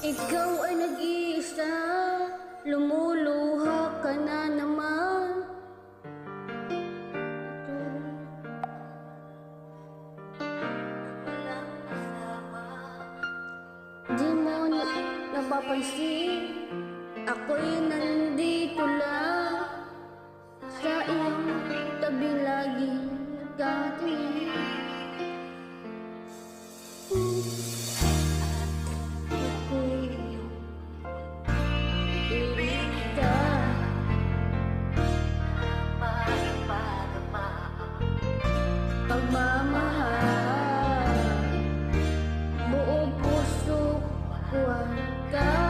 Ikaw ay nag-iisa Lumuluha ka na naman. Di mo na napapansin Ako'y nandito lang. Sa iyong tabi lagi nagkatingin go.